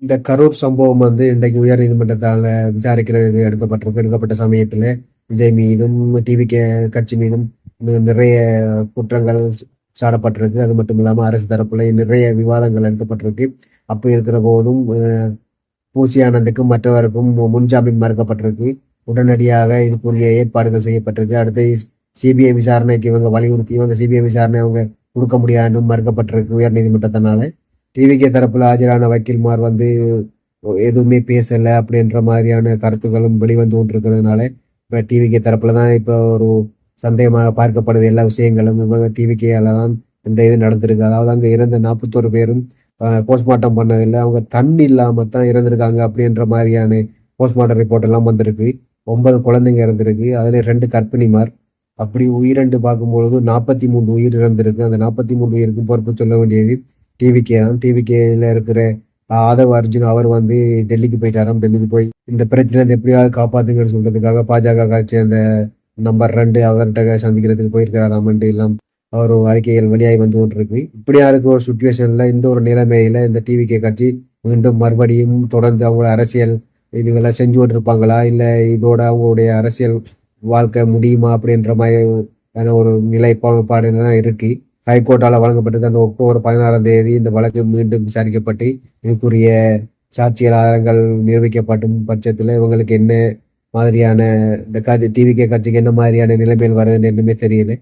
இந்த கரூர் சம்பவம் வந்து இன்றைக்கு உயர் நீதிமன்றத்தால் விசாரிக்கிறது எடுக்கப்பட்டிருக்கு. எடுக்கப்பட்ட சமயத்தில் விஜய் மீதும் டிவிகே கட்சி மீதும் நிறைய குற்றங்கள் சாடப்பட்டிருக்கு. அது மட்டும் இல்லாமல் அரசு தரப்புல நிறைய விவாதங்கள் எடுக்கப்பட்டிருக்கு. அப்போ இருக்கிற போதும் பூசி ஆனந்துக்கும் மற்றவருக்கும் மு- முன்ஜாமீன் மறுக்கப்பட்டிருக்கு. உடனடியாக இதுக்குரிய ஏற்பாடுகள் செய்யப்பட்டிருக்கு. அடுத்து சிபிஐ விசாரணைக்கு இவங்க வலியுறுத்தி இவங்க சிபிஐ விசாரணை அவங்க கொடுக்க முடியாதுன்னு மறுக்கப்பட்டிருக்கு உயர் நீதிமன்றத்தினால. டிவிகே தரப்பில் ஆஜரான வக்கீல்மார் வந்து எதுவுமே பேசலை அப்படின்ற மாதிரியான கருத்துக்களும் வெளிவந்து கொண்டிருக்கிறதுனால இப்போ டிவிகே தரப்பில் தான் இப்போ ஒரு சந்தேகமாக பார்க்கப்படுது. எல்லா விஷயங்களும் இவங்க தான் இந்த இது நடந்திருக்கு. அதாவது அங்கே இறந்த நாற்பத்தோரு பேரும் போஸ்ட்மார்ட்டம் பண்ணதில்லை அவங்க தண்ணி இல்லாமல் தான் இறந்துருக்காங்க அப்படின்ற மாதிரியான போஸ்ட்மார்ட்டம் ரிப்போர்ட் எல்லாம் வந்திருக்கு. ஒன்பது குழந்தைங்க இறந்திருக்கு. அதில் ரெண்டு கர்ப்பிணிமார் அப்படி உயிரண்டு பார்க்கும்பொழுது நாற்பத்தி மூணு உயிர் இறந்திருக்கு. அந்த நாற்பத்தி மூணு உயிருக்கும் பொறுப்பு சொல்ல வேண்டியது டிவிகே தான் டிவிகேல இருக்கிற ஆதவ் அர்ஜுன் அவர் வந்து டெல்லிக்கு போயிட்டாராம் டெல்லிக்கு போய் இந்த பிரச்சனை எப்படியாவது காப்பாத்துங்கன்னு சொல்றதுக்காக பாஜக கட்சி அந்த நம்பர் ரெண்டு அவர்கிட்ட சந்திக்கிறதுக்கு போயிருக்கிறாராமன்ட்டு எல்லாம். அவர் அறிக்கைகள் வெளியாகி வந்து கொண்டிருக்கு. இப்படியா இருக்க ஒரு சுச்சுவேஷன்ல இந்த ஒரு நிலைமையில இந்த டிவிகே கட்சி மீண்டும் மறுபடியும் தொடர்ந்து அவங்களோட அரசியல் இதுகளை செஞ்சு கொண்டிருப்பாங்களா? இல்ல இதோட அவங்களுடைய அரசியல் வாழ்க்கை முடியுமா அப்படின்ற மாதிரி ஒரு நிலைப்பாடு தான் இருக்கு. ஹைகோர்ட்டால் வழங்கப்பட்டது அந்த அக்டோபர் பதினாறாம் தேதி. இந்த வழக்கு மீண்டும் விசாரிக்கப்பட்டு இதுக்குரிய சாட்சியல் ஆதாரங்கள் நிரூபிக்கப்படும் பட்சத்தில் இவங்களுக்கு என்ன மாதிரியான இந்த கட்சி டிவிகே கட்சிக்கு என்ன மாதிரியான நிலைமையில் வருதுன்னு என்னமே தெரியல.